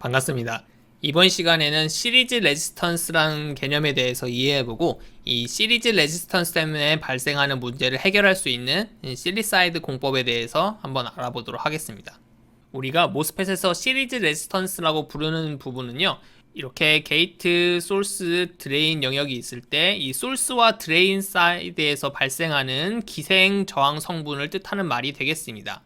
반갑습니다. 이번 시간에는 시리즈 레지스턴스라는 개념에 대해서 이해해보고 이 시리즈 레지스턴스 때문에 발생하는 문제를 해결할 수 있는 실리사이드 공법에 대해서 한번 알아보도록 하겠습니다. 우리가 모스펫에서 시리즈 레지스턴스라고 부르는 부분은요. 이렇게 게이트, 소스, 드레인 영역이 있을 때 이 소스와 드레인 사이드에서 발생하는 기생 저항 성분을 뜻하는 말이 되겠습니다.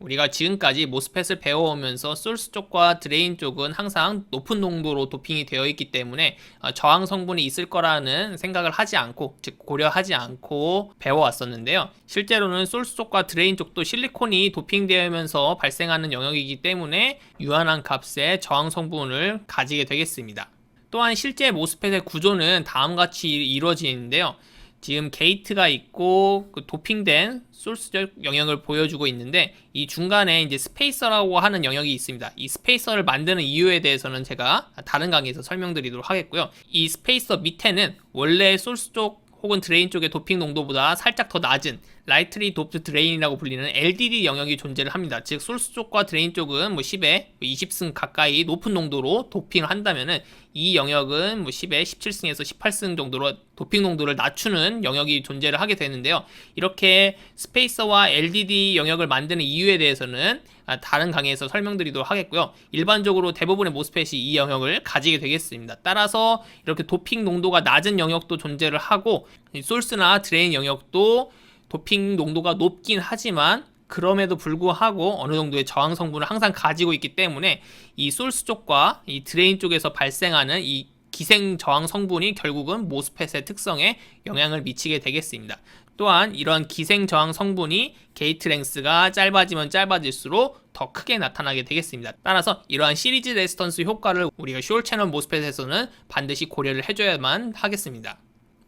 우리가 지금까지 모스펫을 배워오면서 소스 쪽과 드레인 쪽은 항상 높은 농도로 도핑이 되어 있기 때문에 어, 저항 성분이 있을 거라는 생각을 하지 않고 즉 고려하지 않고 배워왔었는데요. 실제로는 소스 쪽과 드레인 쪽도 실리콘이 도핑되면서 발생하는 영역이기 때문에 유한한 값의 저항 성분을 가지게 되겠습니다. 또한 실제 모스펫의 구조는 다음같이 이루어지는데요. 지금 게이트가 있고 그 도핑된 소스적 영역을 보여주고 있는데 이 중간에 이제 스페이서라고 하는 영역이 있습니다. 이 스페이서를 만드는 이유에 대해서는 제가 다른 강의에서 설명드리도록 하겠고요. 이 스페이서 밑에는 원래 소스 쪽 혹은 드레인 쪽의 도핑 농도보다 살짝 더 낮은 라이트리 도프트 드레인이라고 불리는 LDD 영역이 존재를 합니다. 즉 솔스 쪽과 드레인 쪽은 뭐 10에 20승 가까이 높은 농도로 도핑을 한다면은 이 영역은 뭐 10에 17승에서 18승 정도로 도핑 농도를 낮추는 영역이 존재를 하게 되는데요. 이렇게 스페이서와 LDD 영역을 만드는 이유에 대해서는 아, 다른 강의에서 설명드리도록 하겠고요. 일반적으로 대부분의 모스펫이 이 영역을 가지게 되겠습니다. 따라서 이렇게 도핑 농도가 낮은 영역도 존재를 하고 솔스나 드레인 영역도 도핑 농도가 높긴 하지만 그럼에도 불구하고 어느 정도의 저항 성분을 항상 가지고 있기 때문에 이 솔스 쪽과 이 드레인 쪽에서 발생하는 이 기생 저항 성분이 결국은 모스펫의 특성에 영향을 미치게 되겠습니다. 또한 이런 기생 저항 성분이 게이트 랭스가 짧아지면 짧아질수록 더 크게 나타나게 되겠습니다. 따라서 이러한 시리즈 레스턴스 효과를 우리가 숄 채널 모스펫에서는 반드시 고려를 해줘야만 하겠습니다.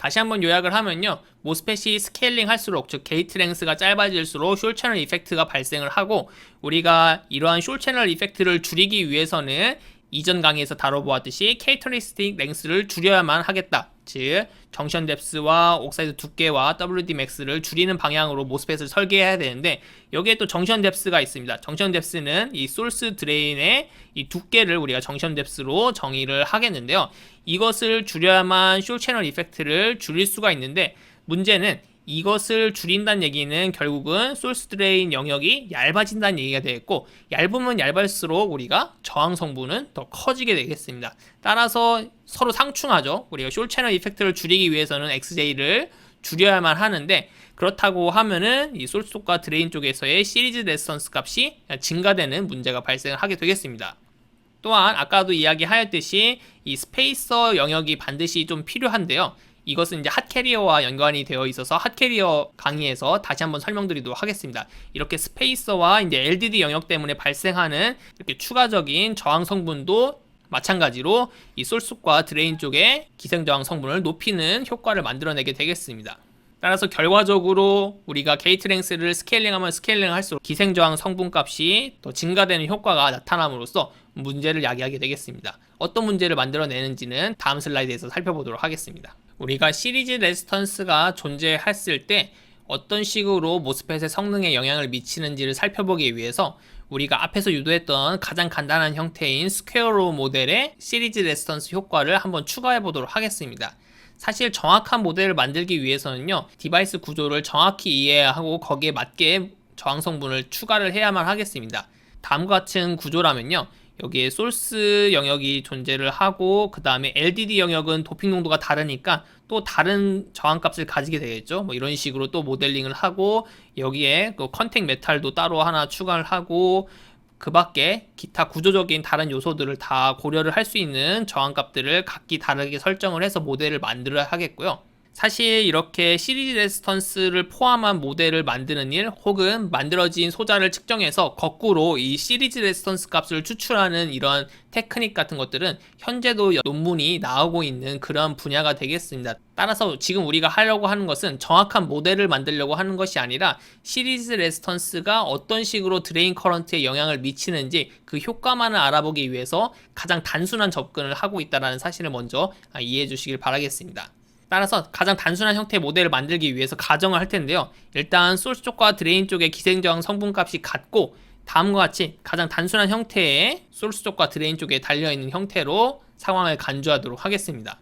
다시 한번 요약을 하면요. 모스펫이 스케일링 할수록 즉 게이트 랭스가 짧아질수록 숄 채널 이펙트가 발생을 하고 우리가 이러한 숄 채널 이펙트를 줄이기 위해서는 이전 강의에서 다뤄보았듯이 캐릭터리스틱 랭스를 줄여야만 하겠다. 즉 정션 뎁스와 옥사이드 두께와 WD 맥스를 줄이는 방향으로 모스펫을 설계해야 되는데 여기에 또 정션 뎁스가 있습니다. 정션 뎁스는 이 소스 드레인의 이 두께를 우리가 정션 뎁스로 정의를 하겠는데요. 이것을 줄여야만 쇼 채널 이펙트를 줄일 수가 있는데 문제는 이것을 줄인다는 얘기는 결국은 솔스 드레인 영역이 얇아진다는 얘기가 되겠고 얇으면 얇을수록 우리가 저항 성분은 더 커지게 되겠습니다. 따라서 서로 상충하죠. 우리가 숄 채널 이펙트를 줄이기 위해서는 XJ를 줄여야만 하는데 그렇다고 하면은 이 솔스 쪽과 드레인 쪽에서의 시리즈 레스턴스 값이 증가되는 문제가 발생을 하게 되겠습니다. 또한 아까도 이야기하였듯이 이 스페이서 영역이 반드시 좀 필요한데요. 이것은 이제 핫캐리어와 연관이 되어 있어서 핫캐리어 강의에서 다시 한번 설명드리도록 하겠습니다. 이렇게 스페이서와 이제 LDD 영역 때문에 발생하는 이렇게 추가적인 저항 성분도 마찬가지로 이 솔숙과 드레인 쪽에 기생 저항 성분을 높이는 효과를 만들어내게 되겠습니다. 따라서 결과적으로 우리가 게이트 랭스를 스케일링하면 스케일링 할수록 기생 저항 성분 값이 더 증가되는 효과가 나타남으로써 문제를 야기하게 되겠습니다. 어떤 문제를 만들어내는지는 다음 슬라이드에서 살펴보도록 하겠습니다. 우리가 시리즈 레스턴스가 존재했을 때 어떤 식으로 모스펫의 성능에 영향을 미치는지를 살펴보기 위해서 우리가 앞에서 유도했던 가장 간단한 형태인 스퀘어로 모델의 시리즈 레스턴스 효과를 한번 추가해 보도록 하겠습니다. 사실 정확한 모델을 만들기 위해서는요, 디바이스 구조를 정확히 이해하고 거기에 맞게 저항 성분을 추가를 해야만 하겠습니다. 다음과 같은 구조라면요, 여기에 소스 영역이 존재를 하고 그 다음에 LDD 영역은 도핑 농도가 다르니까 또 다른 저항값을 가지게 되겠죠. 뭐 이런 식으로 또 모델링을 하고 여기에 그 컨택 메탈도 따로 하나 추가를 하고 그 밖에 기타 구조적인 다른 요소들을 다 고려를 할 수 있는 저항값들을 각기 다르게 설정을 해서 모델을 만들어야 하겠고요. 사실 이렇게 시리즈 레스턴스를 포함한 모델을 만드는 일 혹은 만들어진 소자를 측정해서 거꾸로 이 시리즈 레스턴스 값을 추출하는 이런 테크닉 같은 것들은 현재도 논문이 나오고 있는 그런 분야가 되겠습니다. 따라서 지금 우리가 하려고 하는 것은 정확한 모델을 만들려고 하는 것이 아니라 시리즈 레스턴스가 어떤 식으로 드레인 커런트에 영향을 미치는지 그 효과만을 알아보기 위해서 가장 단순한 접근을 하고 있다는 사실을 먼저 이해해 주시길 바라겠습니다. 따라서 가장 단순한 형태의 모델을 만들기 위해서 가정을 할 텐데요. 일단 소스 쪽과 드레인 쪽의 기생저항 성분값이 같고 다음과 같이 가장 단순한 형태의 소스 쪽과 드레인 쪽에 달려있는 형태로 상황을 간주하도록 하겠습니다.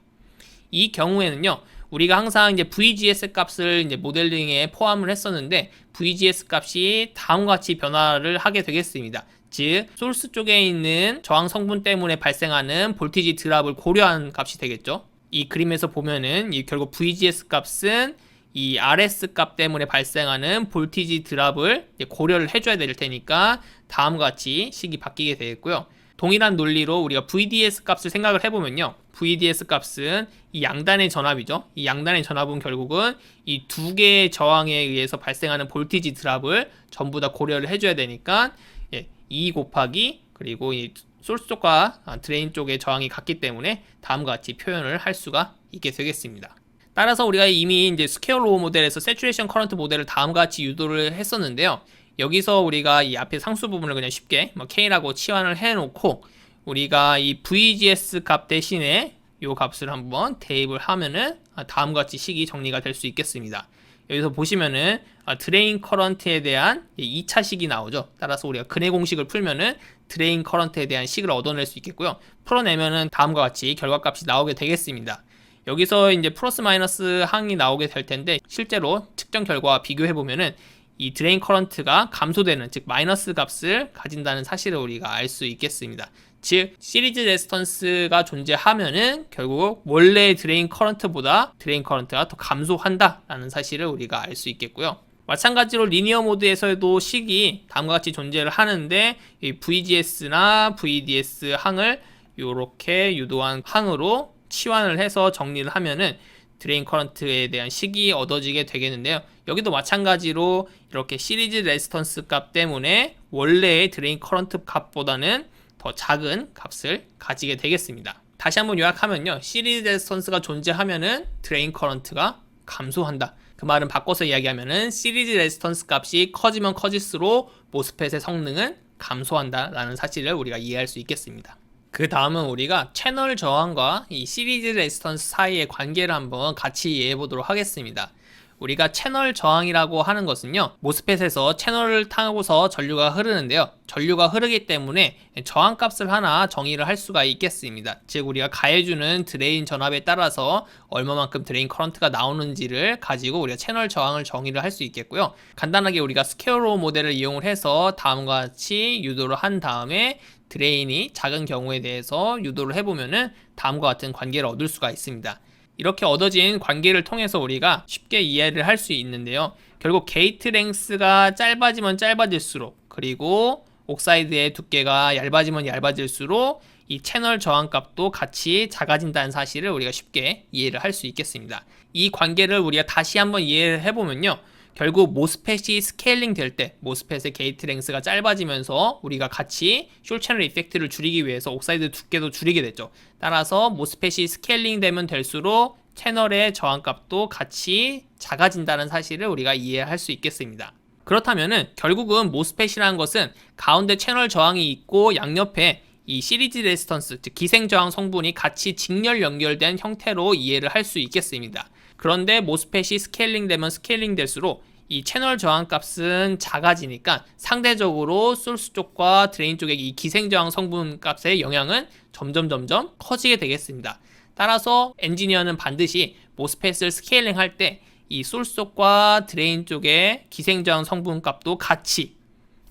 이 경우에는요, 우리가 항상 이제 VGS 값을 이제 모델링에 포함을 했었는데 VGS 값이 다음과 같이 변화를 하게 되겠습니다. 즉, 소스 쪽에 있는 저항 성분 때문에 발생하는 볼티지 드랍을 고려한 값이 되겠죠. 이 그림에서 보면은 이 결국 VGS 값은 이 RS 값 때문에 발생하는 볼티지 드랍을 고려를 해줘야 될 테니까 다음과 같이 식이 바뀌게 되겠고요. 동일한 논리로 우리가 VDS 값을 생각을 해보면요. VDS 값은 이 양단의 전압이죠. 이 양단의 전압은 결국은 이 두 개의 저항에 의해서 발생하는 볼티지 드랍을 전부 다 고려를 해줘야 되니까 예, 2 곱하기 그리고 이 소스 쪽과 드레인 쪽의 저항이 같기 때문에 다음과 같이 표현을 할 수가 있게 되겠습니다. 따라서 우리가 이미 이제 스퀘어 로우 모델에서 세츄레이션 커런트 모델을 다음과 같이 유도를 했었는데요. 여기서 우리가 이 앞에 상수 부분을 그냥 쉽게 뭐 K라고 치환을 해놓고 우리가 이 VGS 값 대신에 이 값을 한번 대입을 하면은 다음과 같이 식이 정리가 될 수 있겠습니다. 여기서 보시면은 드레인 커런트에 대한 2차 식이 나오죠. 따라서 우리가 근해 공식을 풀면은 드레인 커런트에 대한 식을 얻어낼 수 있겠고요. 풀어내면은 다음과 같이 결과값이 나오게 되겠습니다. 여기서 이제 플러스 마이너스 항이 나오게 될 텐데 실제로 측정 결과와 비교해 보면은 이 드레인 커런트가 감소되는 즉 마이너스 값을 가진다는 사실을 우리가 알 수 있겠습니다. 즉 시리즈 레스턴스가 존재하면은 결국 원래 드레인 커런트보다 드레인 커런트가 더 감소한다라는 사실을 우리가 알 수 있겠고요. 마찬가지로 리니어 모드에서도 식이 다음과 같이 존재를 하는데 이 VGS나 VDS 항을 이렇게 유도한 항으로 치환을 해서 정리를 하면은 드레인 커런트에 대한 식이 얻어지게 되겠는데요. 여기도 마찬가지로 이렇게 시리즈 레지스턴스 값 때문에 원래의 드레인 커런트 값보다는 더 작은 값을 가지게 되겠습니다. 다시 한번 요약하면요. 시리즈 레지스턴스가 존재하면은 드레인 커런트가 감소한다. 그 말은 바꿔서 이야기하면은 시리즈 레지스턴스 값이 커지면 커질수록 모스펫의 성능은 감소한다라는 사실을 우리가 이해할 수 있겠습니다. 그 다음은 우리가 채널 저항과 이 시리즈 레지스턴스 사이의 관계를 한번 같이 이해해 보도록 하겠습니다. 우리가 채널 저항이라고 하는 것은요, 모스펫에서 채널을 타고서 전류가 흐르는데요. 전류가 흐르기 때문에 저항값을 하나 정의를 할 수가 있겠습니다. 즉, 우리가 가해주는 드레인 전압에 따라서 얼마만큼 드레인 커런트가 나오는지를 가지고 우리가 채널 저항을 정의를 할 수 있겠고요. 간단하게 우리가 스퀘어로 모델을 이용을 해서 다음과 같이 유도를 한 다음에 드레인이 작은 경우에 대해서 유도를 해보면은 다음과 같은 관계를 얻을 수가 있습니다. 이렇게 얻어진 관계를 통해서 우리가 쉽게 이해를 할 수 있는데요. 결국 게이트 랭스가 짧아지면 짧아질수록 그리고 옥사이드의 두께가 얇아지면 얇아질수록 이 채널 저항값도 같이 작아진다는 사실을 우리가 쉽게 이해를 할 수 있겠습니다. 이 관계를 우리가 다시 한번 이해를 해보면요. 결국 모스펫이 스케일링 될 때 모스펫의 게이트 랭스가 짧아지면서 우리가 같이 숄 채널 이펙트를 줄이기 위해서 옥사이드 두께도 줄이게 됐죠. 따라서 모스펫이 스케일링 되면 될수록 채널의 저항값도 같이 작아진다는 사실을 우리가 이해할 수 있겠습니다. 그렇다면은 결국은 모스펫이라는 것은 가운데 채널 저항이 있고 양옆에 이 시리즈 레스턴스, 즉 기생 저항 성분이 같이 직렬 연결된 형태로 이해를 할 수 있겠습니다. 그런데 모스펫이 스케일링 되면 스케일링 될수록 이 채널 저항 값은 작아지니까 상대적으로 소스 쪽과 드레인 쪽의 이 기생 저항 성분 값의 영향은 점점 점점 커지게 되겠습니다. 따라서 엔지니어는 반드시 모스펫을 스케일링 할 때이 소스 쪽과 드레인 쪽의 기생 저항 성분 값도 같이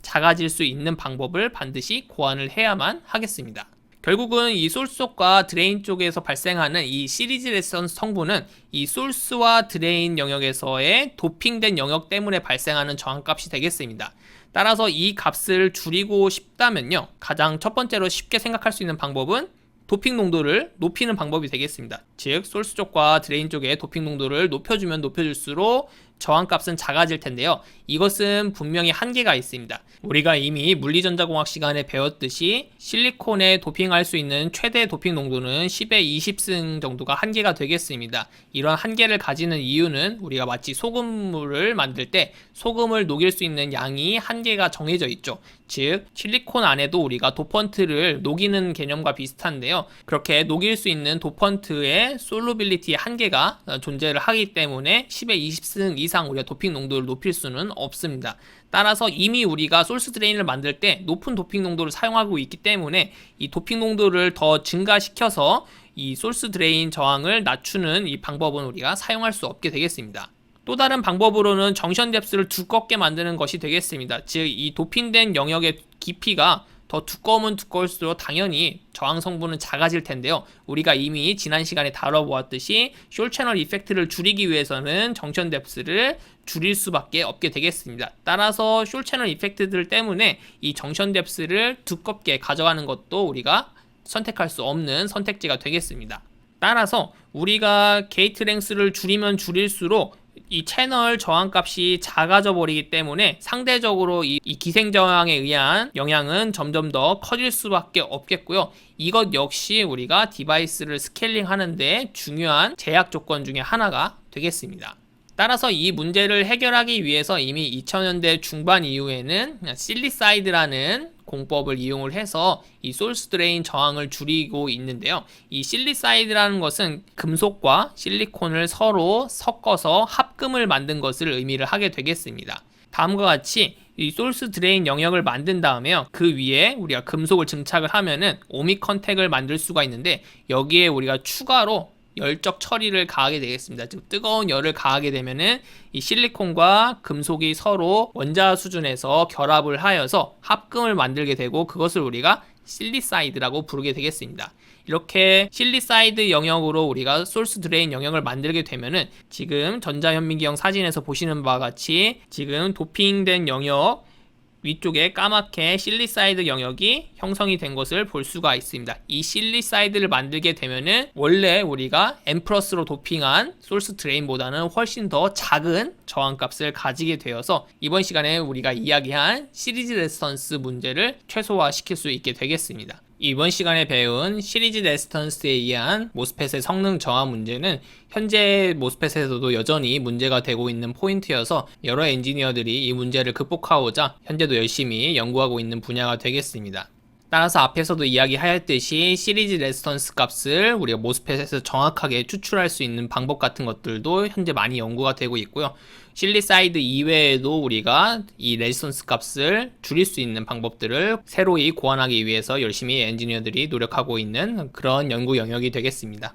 작아질 수 있는 방법을 반드시 고안을 해야만 하겠습니다. 결국은 이 솔스과 드레인 쪽에서 발생하는 이 시리즈 레선 성분은 이 솔스와 드레인 영역에서의 도핑된 영역 때문에 발생하는 저항값이 되겠습니다. 따라서 이 값을 줄이고 싶다면요. 가장 첫 번째로 쉽게 생각할 수 있는 방법은 도핑 농도를 높이는 방법이 되겠습니다. 즉, 솔스 쪽과 드레인 쪽의 도핑 농도를 높여주면 높여줄수록 저항값은 작아질 텐데요. 이것은 분명히 한계가 있습니다. 우리가 이미 물리전자공학 시간에 배웠듯이 실리콘에 도핑할 수 있는 최대 도핑 농도는 10의 20승 정도가 한계가 되겠습니다. 이런 한계를 가지는 이유는 우리가 마치 소금물을 만들 때 소금을 녹일 수 있는 양이 한계가 정해져 있죠. 즉 실리콘 안에도 우리가 도펀트를 녹이는 개념과 비슷한데요. 그렇게 녹일 수 있는 도펀트의 솔루빌리티의 한계가 존재를 하기 때문에 10의 20승 이상 이상 우리가 도핑 농도를 높일 수는 없습니다. 따라서 이미 우리가 소스 드레인을 만들 때 높은 도핑 농도를 사용하고 있기 때문에 이 도핑 농도를 더 증가시켜서 이 소스 드레인 저항을 낮추는 이 방법은 우리가 사용할 수 없게 되겠습니다. 또 다른 방법으로는 정션 뎁스를 두껍게 만드는 것이 되겠습니다. 즉 이 도핑된 영역의 깊이가 더 두꺼우면 두꺼울수록 당연히 저항 성분은 작아질 텐데요. 우리가 이미 지난 시간에 다뤄보았듯이 숄 채널 이펙트를 줄이기 위해서는 정션 뎁스를 줄일 수밖에 없게 되겠습니다. 따라서 숄 채널 이펙트들 때문에 이 정션 뎁스를 두껍게 가져가는 것도 우리가 선택할 수 없는 선택지가 되겠습니다. 따라서 우리가 게이트 랭스를 줄이면 줄일수록 이 채널 저항값이 작아져 버리기 때문에 상대적으로 이, 이 기생 저항에 의한 영향은 점점 더 커질 수밖에 없겠고요. 이것 역시 우리가 디바이스를 스케일링 하는데 중요한 제약 조건 중에 하나가 되겠습니다. 따라서 이 문제를 해결하기 위해서 이미 2000년대 중반 이후에는 실리사이드라는 공법을 이용을 해서 이 솔스 드레인 저항을 줄이고 있는데요. 이 실리사이드라는 것은 금속과 실리콘을 서로 섞어서 합금을 만든 것을 의미를 하게 되겠습니다. 다음과 같이 이 솔스 드레인 영역을 만든 다음에요. 그 위에 우리가 금속을 증착을 하면은 오미 컨택을 만들 수가 있는데 여기에 우리가 추가로 열적 처리를 가하게 되겠습니다. 즉 뜨거운 열을 가하게 되면은 이 실리콘과 금속이 서로 원자 수준에서 결합을 하여서 합금을 만들게 되고 그것을 우리가 실리사이드라고 부르게 되겠습니다. 이렇게 실리사이드 영역으로 우리가 솔스 드레인 영역을 만들게 되면은 지금 전자현미기형 사진에서 보시는 바와 같이 지금 도핑된 영역 위쪽에 까맣게 실리사이드 영역이 형성이 된 것을 볼 수가 있습니다. 이 실리사이드를 만들게 되면은 원래 우리가 M 플러스로 도핑한 소스 드레인보다는 훨씬 더 작은 저항값을 가지게 되어서 이번 시간에 우리가 이야기한 시리즈 레스턴스 문제를 최소화시킬 수 있게 되겠습니다. 이번 시간에 배운 시리즈 레스턴스에 의한 모스펫의 성능 저하 문제는 현재 모스펫에서도 여전히 문제가 되고 있는 포인트여서 여러 엔지니어들이 이 문제를 극복하고자 현재도 열심히 연구하고 있는 분야가 되겠습니다. 따라서 앞에서도 이야기하였듯이 시리즈 레스턴스 값을 우리가 모스펫에서 정확하게 추출할 수 있는 방법 같은 것들도 현재 많이 연구가 되고 있고요. 실리사이드 이외에도 우리가 이 레지스턴스 값을 줄일 수 있는 방법들을 새로이 고안하기 위해서 열심히 엔지니어들이 노력하고 있는 그런 연구 영역이 되겠습니다.